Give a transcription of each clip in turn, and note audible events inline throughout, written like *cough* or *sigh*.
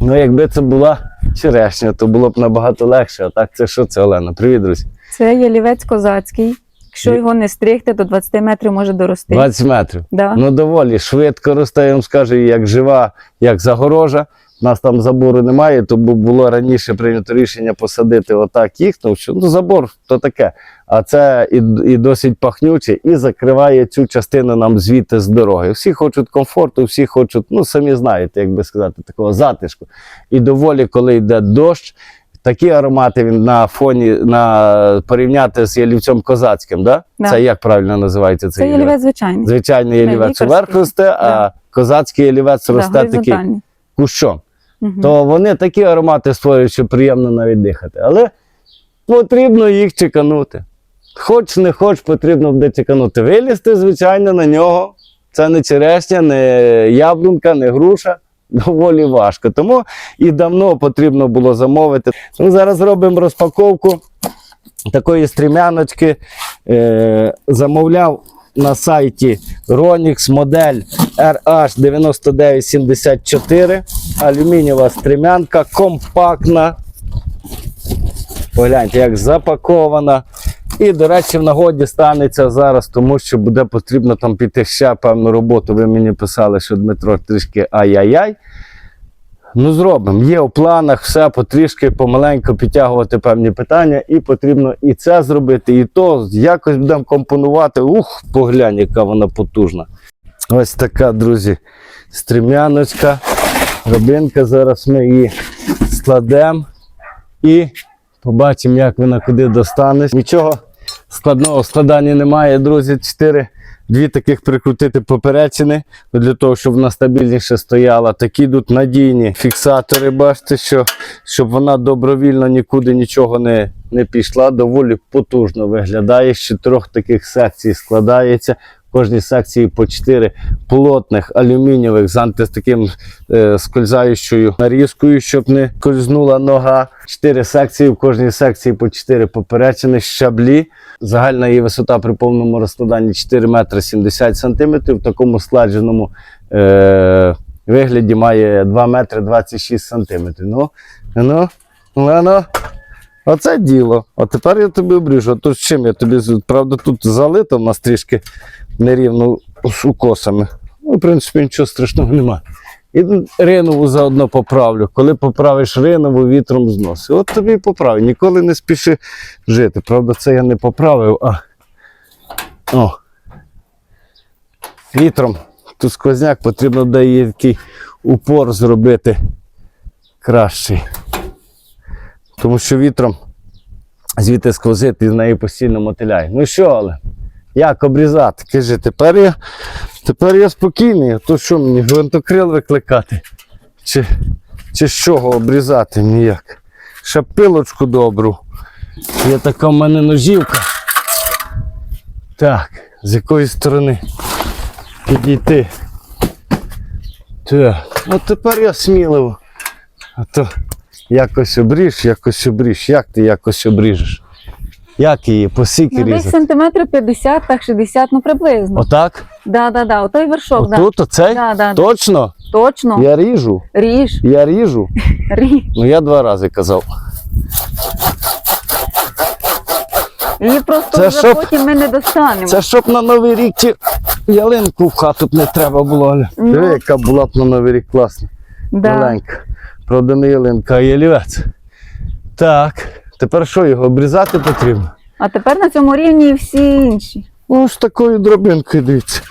Ну, якби це була черешня, то було б набагато легше. А так це що це, Олена? Привіт, друзі. Це ялівець козацький. Якщо його не стригти, то 20 метрів може дорости. 20 метрів. Да. Ну, доволі швидко росте, я вам скажу, як жива, як загорожа. У нас там забору немає, то бу- було раніше прийнято рішення посадити отак їх, тому що ну, забор то таке. А це і, і досить пахнюче, і закриває цю частину нам звідти з дороги. Всі хочуть комфорту, всі хочуть, ну самі знаєте, як би сказати, такого затишку. І доволі, коли йде дощ, такі аромати він на фоні на порівняти з ялівцем козацьким, да? Да. Це як правильно називається Це цей ялівець звичайний. Звичайний ялівець уверх росте, а козацький ялівець Да, росте такий кущом. Мгм. То вони такі аромати створюють, що приємно навіть дихати. Але потрібно їх чеканути. Хоч не хоч, потрібно буде чеканути. Вилізти, звичайно, на нього. Це не черешня, не яблунка, не груша. Доволі важко. Тому і давно потрібно було замовити. Ну, зараз зробимо розпаковку такої стрімяночки. Е, замовляв на сайті Ronix модель RH9974. Алюмінієва стрімянка, компактна. Погляньте, як запакована. І, до речі, в нагоді станеться зараз, тому що буде потрібно там піти ще певну роботу. Ви мені писали, що Дмитро трішки ай-яй-яй. Ну, зробимо. Є у планах все потрішки помаленьку підтягувати певні питання, і потрібно і це зробити, і то якось будемо компонувати. Ух, поглянь, яка вона потужна. Ось така, друзі, стрімяночка, робинка. Зараз ми її складемо і побачимо, як вона куди достане. Нічого складного складання немає, друзі. Чотири. Дві таких прикрутити поперечини для того, щоб вона стабільніше стояла. Такі тут надійні фіксатори. Бачите, що, щоб вона добровільно нікуди нічого не, не пішла. Доволі потужно виглядає. З чотирьох таких секцій складається. Кожній секції по чотири плотних алюмінієвих з анти- таким е, скользаючою нарізкою, щоб не кользнула нога. Чотири секції, в кожній секції по чотири поперечини, щаблі. Загальна її висота при повному розкладанні 4 метри 70 сантиметрів. В такому складженому е, вигляді має 2 метри 26 сантиметрів. Ну, ну, ну, оце діло. А тепер я тобі обріжу. З чим я тобі, правда, тут залито в нас трішки нерівно з укосами. Ну, в принципі, нічого страшного немає. І ринову заодно поправлю. Коли поправиш ринову, вітром зносить. От тобі і поправлю. Ніколи не спіши жити. Правда, це я не поправив, а о. вітром. Тут сквозняк потрібно її такий упор зробити кращий. Тому що вітром звідти сквозити і з неї постійно мотиляє. Ну що, але як обрізати? Кажи, тепер я, тепер я спокійний, то що мені гвинтокрил викликати? Чи, чи з чого обрізати ніяк? Ще пилочку добру. Є така в мене ножівка. Так, з якої сторони підійти. Так, от тепер я сміливо. А то якось обріж, якось обріж. Як ти якось обріжеш? Як її по сіки Ну, десь різати? сантиметрів 50, так 60, ну приблизно. Отак? Да, да, да. Отой вершок, да. Отут, оцей? Да, да, да. Точно? Точно. Я ріжу. Ріж, Я ріжу. *laughs* ріж. Ну я два рази казав. Її просто Це вже щоб- потім ми не достанемо. Це щоб на Новий рік ті ялинку в хату б не треба було. Ну. Диви, яка була б на Новий рік класна. да. Маленька. Правда, не ялинка, а ялівець. Так, тепер що, його обрізати потрібно? А тепер на цьому рівні і всі інші. Ось такою дробинкою, дивіться.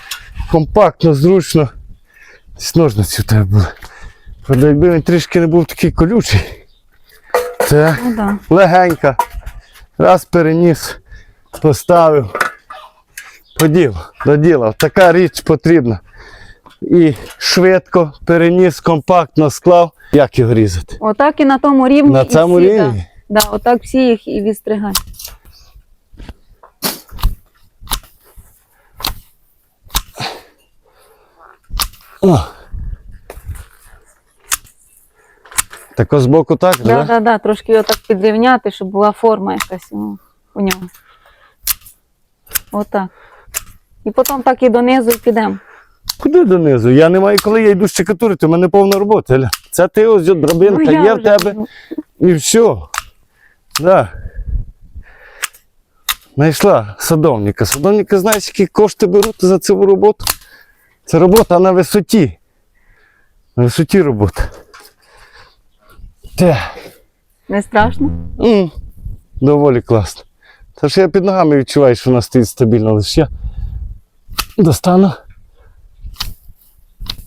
Компактно, зручно. Десь ножниці в тебе були. Правда, якби він трішки не був такий колючий. Так. Ну, да. легенька. Раз переніс, поставив. Поділ, доділав. Така річ потрібна. І швидко переніс, компактно склав. Як його різати? Отак і на тому рівні. На цьому рівні? Да. Отак всі їх і відстригай. О. Тако збоку так, Да, да? да, да, трошки його так підрівняти, щоб була форма якась ну, у нього. Отак. І потім так і донизу і підемо. Куди донизу? Я не маю, коли я йду щекатурити, у мене повна робота. Це ти ось драбинка Ну, я є в тебе. І все. Да. Знайшла садовника. Садовника, знаєш, які кошти беруть за цю роботу? Це робота на висоті. На висоті робота. Те. Не страшно? М, Доволі класно. Та що я під ногами відчуваю, що вона стоїть стабільно, лише я достану.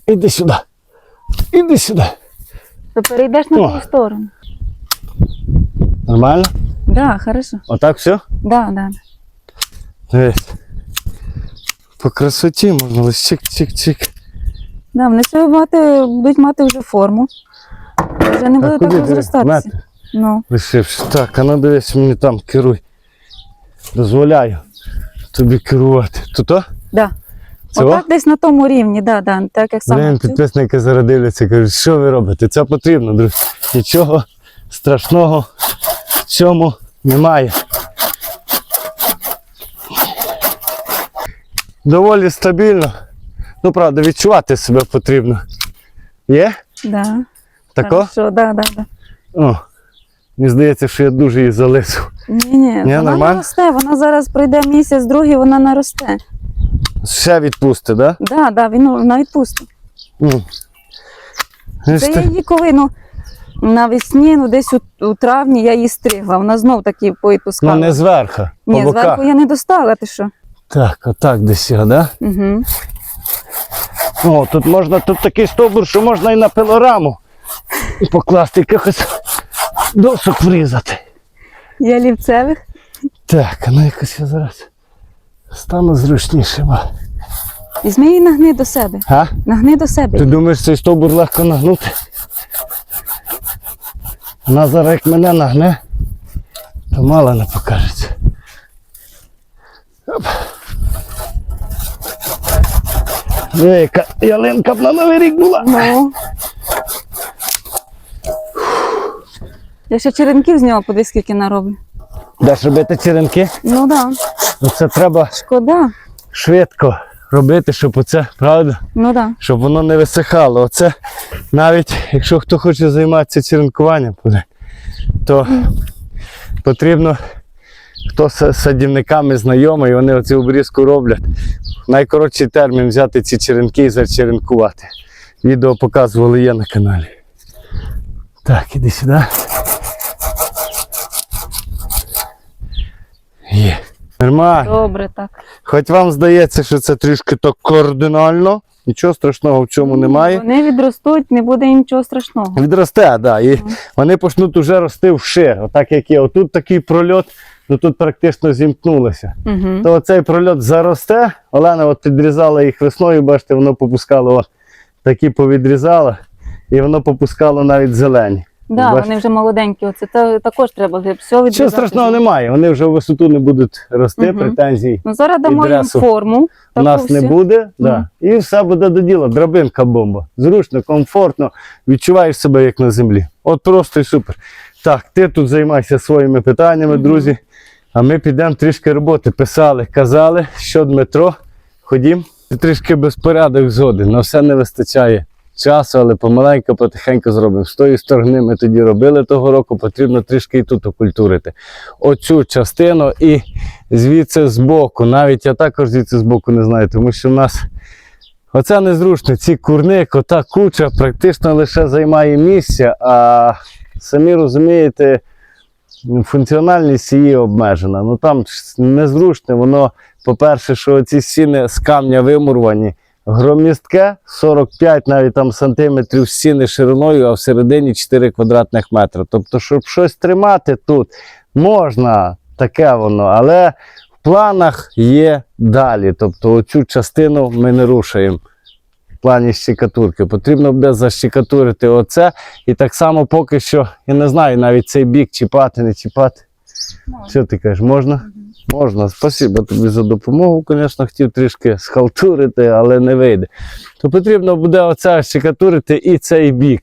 Іди сюди. Іди сюди. То перейдеш на ту сторону. Нормально? Да, хорошо. Отак все? Да, да. По красоті можна ось чик-чик-чик. Да, вони все мати, будуть мати вже форму. Вже не буде так розростатися. Ну, лишивши. Так, а ну дивись, мені там керуй. Дозволяю тобі керувати. Тут о? да. Це Отак десь на тому рівні, да, да. Так як саме. Підписники зараз дивляться, кажуть, що ви робите? Це потрібно, друзі. Нічого страшного цьому немає. Доволі стабільно. Ну, правда, відчувати себе потрібно. Є? Да. Тако? Хорошо, да, да, да. О, мені здається, що я дуже її залисив. Ні, ні, вона нормально? наросте, вона зараз пройде місяць, другий, вона наросте. Ще відпусти, так? Да, да, він вона відпустить. Да? М. Це я її коли, ну, навесні, ну десь у, у травні я її стригла. Вона знов таки повідпускала. Ну, не зверху, по Ні, боках. зверху я не достала, ти що? Так, отак десь да? Угу. О, тут можна, тут такий стовбур, що можна і на пилораму покласти якихось досок врізати. Я лівцевих. Так, ну якось я зараз стану зручніше. Візьми її нагни до себе. А? Нагни до себе. Ти думаєш, цей стовбур легко нагнути? Вона зараз як мене нагне, то мало не покажеться. Оп. Диви, яка ялинка б на новий рік була. Ну. Я ще черенків з нього подивись, скільки нароблю. Даш робити черенки? Ну да. Ну це треба Шкода. швидко робити, щоб оце, правда? Ну да. Щоб воно не висихало. Оце навіть якщо хто хоче займатися черенкуванням, то потрібно, хто з садівниками знайомий, вони оцю обрізку роблять. Найкоротший термін взяти ці черенки і зачеренкувати. Відео показували є на каналі. Так, іди сюди. Є. Нормально. Добре так. Хоч вам здається, що це трішки так кардинально, нічого страшного в цьому немає. Вони відростуть, не буде нічого страшного. Відросте, так. Да, і вони почнуть уже рости вшир. Отак як є. Отут такий прольот, ну тут практично зімкнулося. Угу. То оцей прольот заросте. Олена от підрізала їх весною, бачите, воно попускало от, такі повідрізала, і воно попускало навіть зелені. Да, Бачите? вони вже молоденькі. Оце та, також треба все Нічого відрізати. страшного немає, вони вже в висоту не будуть рости, Мгм. претензій Ну зараз дамо їм форму. у нас не буде. Да. І все буде до діла. Драбинка бомба. Зручно, комфортно, відчуваєш себе як на землі. От просто і супер. Так, ти тут займайся своїми питаннями, Мгм. друзі. А ми підемо трішки роботи. Писали, казали, що Дмитро, ходім. Трішки безпорядок згоден. На все не вистачає часу, але помаленьку, потихеньку зробимо. З тої сторони ми тоді робили того року, потрібно трішки і тут окультурити. Оцю частину і звідси збоку. Навіть я також звідси збоку не знаю, тому що в нас оце незручно. Ці курник, ота куча практично лише займає місце, а самі розумієте, функціональність її обмежена. Ну там незручно, воно, по-перше, що ці стіни з камня вимурвані. Громістке 45 навіть там сантиметрів стіни шириною, а всередині 4 квадратних метри. Тобто, щоб щось тримати тут, можна таке воно, але в планах є далі. Тобто оцю частину ми не рушаємо. В плані щекатурки. Потрібно буде защекатурити оце. І так само поки що, я не знаю, навіть цей бік чіпати, не чіпати. Що ти кажеш, можна? Можна. Спасибо тобі за допомогу. Звісно, хотів трішки схалтурити, але не вийде. То потрібно буде оце щекатурити і цей бік.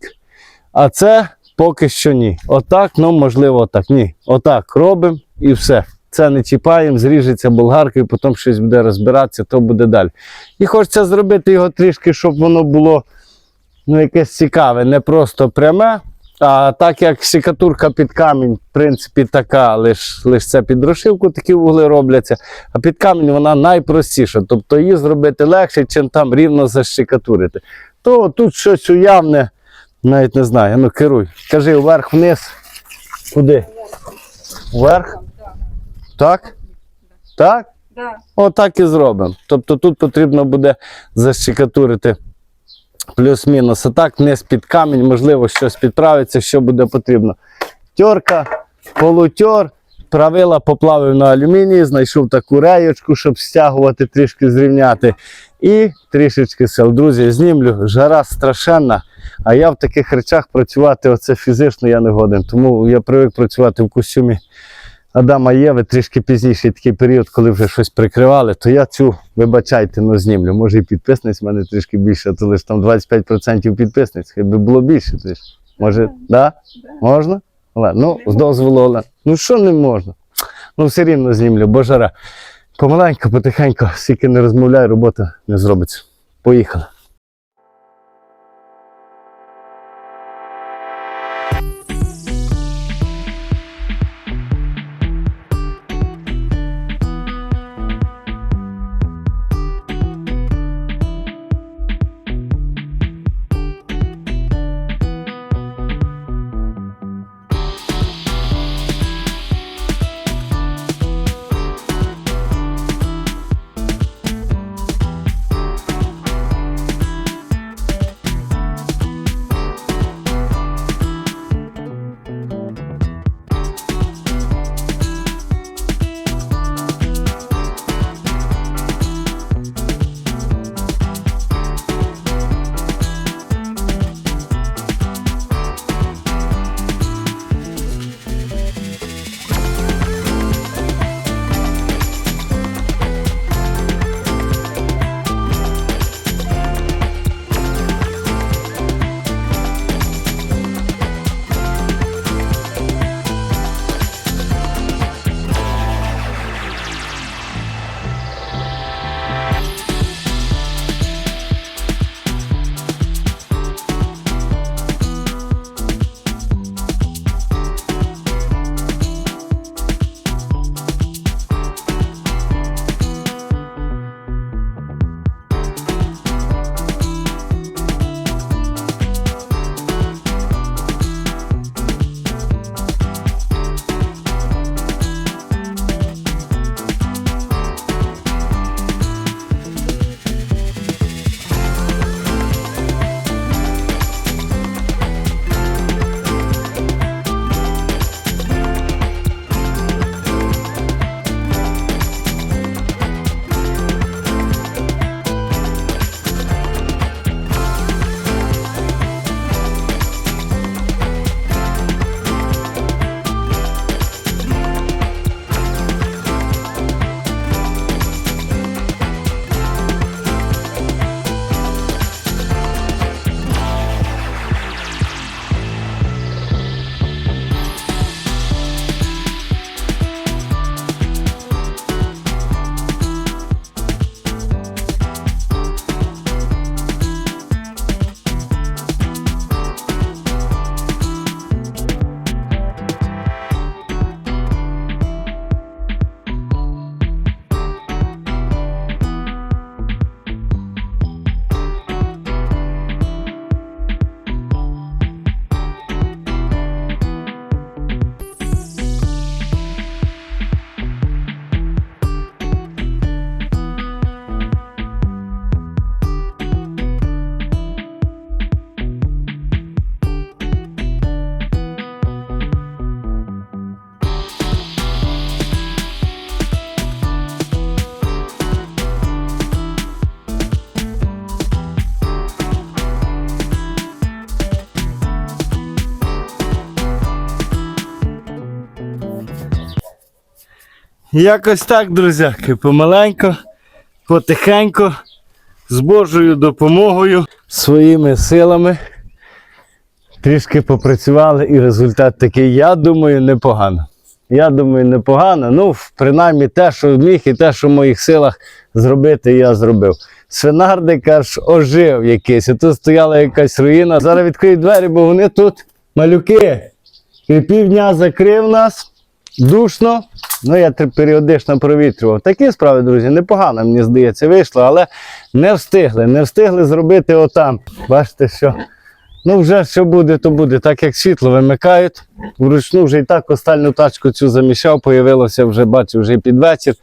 А це поки що ні. Отак, ну можливо, отак. Ні. Отак робимо і все. Це не чіпаємо, зріжеться болгаркою, потім щось буде розбиратися, то буде далі. І хочеться зробити його трішки, щоб воно було ну, якесь цікаве, не просто пряме. А так як шикатурка під камінь, в принципі, така, лише лиш це під розшивку такі вугли робляться. А під камінь вона найпростіша. Тобто її зробити легше, чим там рівно защикатурити. То тут щось уявне, навіть не знаю. Ну керуй. Кажи вверх вниз. Куди? Вверх? Так? Так? Отак і зробимо. Тобто тут потрібно буде защикатурити плюс-мінус. А так вниз під камінь, можливо, щось підправиться, що буде потрібно. Тьорка, полутьор, правила поплавив на алюмінії, знайшов таку реєчку, щоб стягувати, трішки зрівняти. І трішечки сил. Друзі, знімлю, жара страшенна. А я в таких речах працювати оце фізично я не годен. Тому я привик працювати в костюмі Адама Єви трішки пізніше такий період, коли вже щось прикривали, то я цю, вибачайте, ну знімлю. Може і підписниць в мене трішки більше, а то лише там 25% підписниць. Хай би було більше. Ти. Може, да? Можна? Олен, ну, з дозволу Олен. Ну що не можна? Ну все рівно знімлю, бо жара. Помаленько, потихеньку, скільки не розмовляю, робота не зробиться. Поїхали. Якось так, друзяки, помаленько, потихеньку, з Божою допомогою, своїми силами. Трішки попрацювали і результат такий, я думаю, непогано. Я думаю, непогано. Ну, принаймні те, що міг, і те, що в моїх силах зробити, я зробив. свинарник аж ожив якийсь. І тут стояла якась руїна. Зараз відкрию двері, бо вони тут малюки. І півдня закрив нас, душно. Ну, я періодично провітрював. Такі справи, друзі, непогано, мені здається, вийшло, але не встигли. Не встигли зробити отам. Бачите, що. Ну, вже що буде, то буде. Так як світло вимикають. Вручну вже і так остальну тачку цю замішав, появилося вже, бачу, вже під вечір.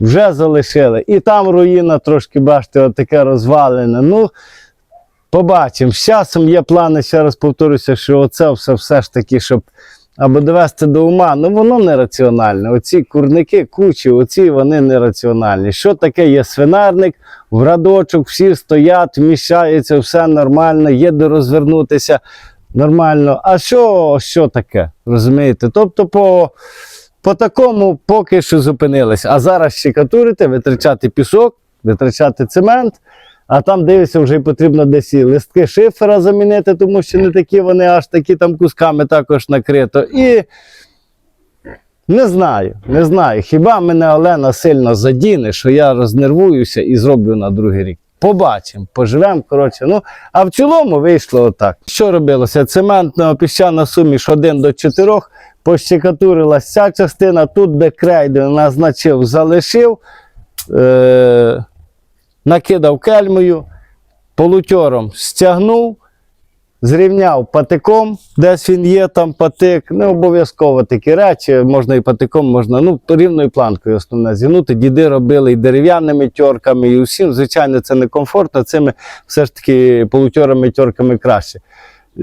Вже залишили. І там руїна трошки, бачите, отаке розвалене. Ну, побачимо. З часом є плани, ще раз повторюся, що оце все, все ж таки, щоб або довести до ума, ну воно нераціональне. Оці курники, кучі, оці вони нераціональні. Що таке є свинарник, в радочок всі стоять, вміщаються, все нормально, є де розвернутися нормально. А що, що таке? Розумієте? Тобто, по, по такому поки що зупинились. А зараз щекатурити, витрачати пісок, витрачати цемент. А там дивишся, вже потрібно десь і листки шифера замінити, тому що не такі вони аж такі там кусками також накрито. І не знаю, не знаю. Хіба мене Олена сильно задіне, що я рознервуюся і зроблю на другий рік. Побачимо, поживемо. Коротше. Ну, а в цілому вийшло отак. Що робилося? Цементна піщана суміш 1 до 4, пощекатурилась ця частина, тут де крейди назначив, залишив. Е- накидав кельмою, полутьором стягнув, зрівняв патиком, десь він є, там патик. Не обов'язково такі речі, можна і патиком, можна ну, рівною планкою основне зігнути. Діди робили і дерев'яними тьорками, і усім, звичайно, це не комфортно, цими все ж таки полутьорами тьорками краще.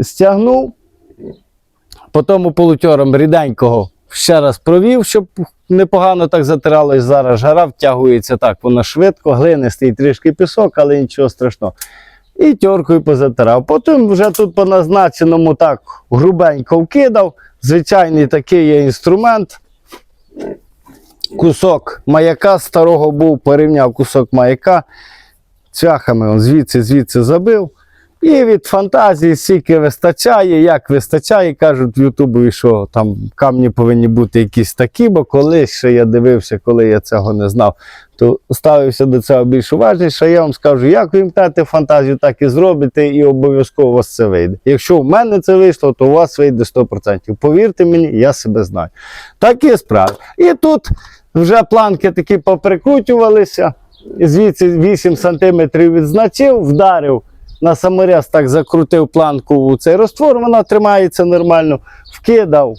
Стягнув, потім полутьором ріденького ще раз провів, щоб непогано так затиралось. Зараз жара втягується так, воно швидко, глинистий трішки пісок, але нічого страшного. І тьоркою позатирав. Потім вже тут по назначеному так грубенько вкидав. Звичайний такий є інструмент. Кусок маяка старого був, порівняв кусок маяка. Цвяхами он звідси звідси забив. І від фантазії скільки вистачає, як вистачає, кажуть в Ютубі, що там камні повинні бути якісь такі, бо колись ще я дивився, коли я цього не знав, то ставився до цього більш уважніше. Я вам скажу, як ви вімкнете фантазію, так і зробите, і обов'язково у вас це вийде. Якщо в мене це вийшло, то у вас вийде 100%. Повірте мені, я себе знаю. Такі справи. І тут вже планки такі поприкрутювалися, звідси 8 см відзначив, вдарив на саморез так закрутив планку у цей роствор, вона тримається нормально, вкидав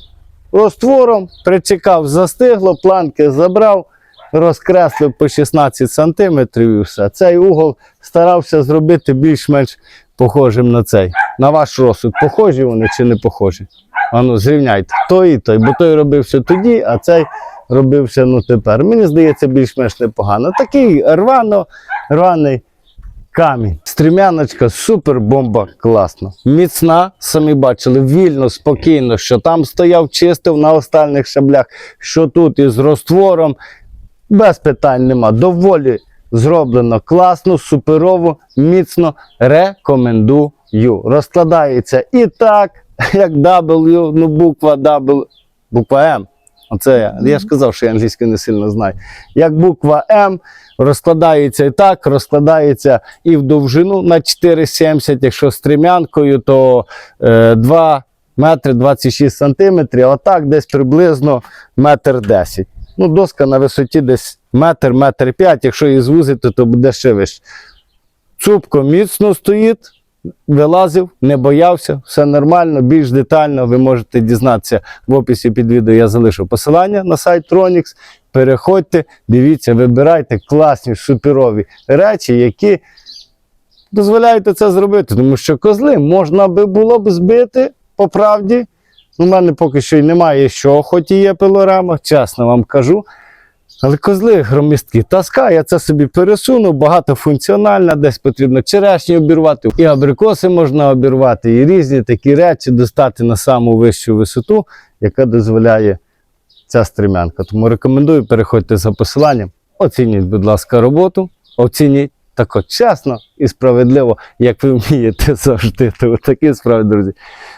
розтвором, причекав, застигло, планки забрав, розкреслив по 16 см і все. Цей угол старався зробити більш-менш похожим на цей. На ваш розсуд, похожі вони чи не похожі? Ану, зрівняйте той і той, бо той робився тоді, а цей робився ну тепер. Мені здається, більш-менш непогано. Такий рвано, рваний камінь. Стрімяночка, супер бомба, класно. Міцна, самі бачили, вільно, спокійно, що там стояв, чистив на остальних шаблях, що тут із розтвором. Без питань нема. Доволі зроблено класно, суперово, міцно. Рекомендую. Розкладається і так, *laughs* як W, ну буква W, буква М. Оце я. Я ж казав, що я англійську не сильно знаю. Як буква М розкладається і так, розкладається і в довжину на 4,70. Якщо стрімянкою, то е, 2 метри 26 сантиметрів, а так десь приблизно метр 10. Ну, доска на висоті десь метр, метр 5. Якщо її звузити, то буде ще вище. Цупко міцно стоїть, вилазив, не боявся, все нормально, більш детально ви можете дізнатися в описі під відео. Я залишу посилання на сайт Tronix. Переходьте, дивіться, вибирайте класні, суперові речі, які дозволяють це зробити. Тому що козли можна би було б збити по правді. У мене поки що й немає що, хоч і є пилорама, чесно вам кажу. Але козли громістки. Таска, я це собі пересунув, багатофункціональна, десь потрібно черешні обірвати, і абрикоси можна обірвати, і різні такі речі достати на саму вищу висоту, яка дозволяє ця стрімянка. Тому рекомендую, переходьте за посиланням, оцініть, будь ласка, роботу, оцініть тако чесно і справедливо, як ви вмієте *laughs* завжди. То такі справи, друзі.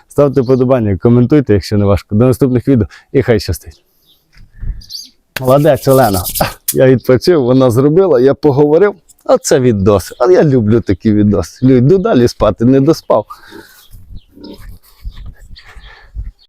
Ставте подобання, коментуйте, якщо не важко. До наступних відео і хай щастить. Молодець, Олена. Я відпочив, вона зробила, я поговорив. Оце відос. А я люблю такі відоси. Йду далі спати, не доспав.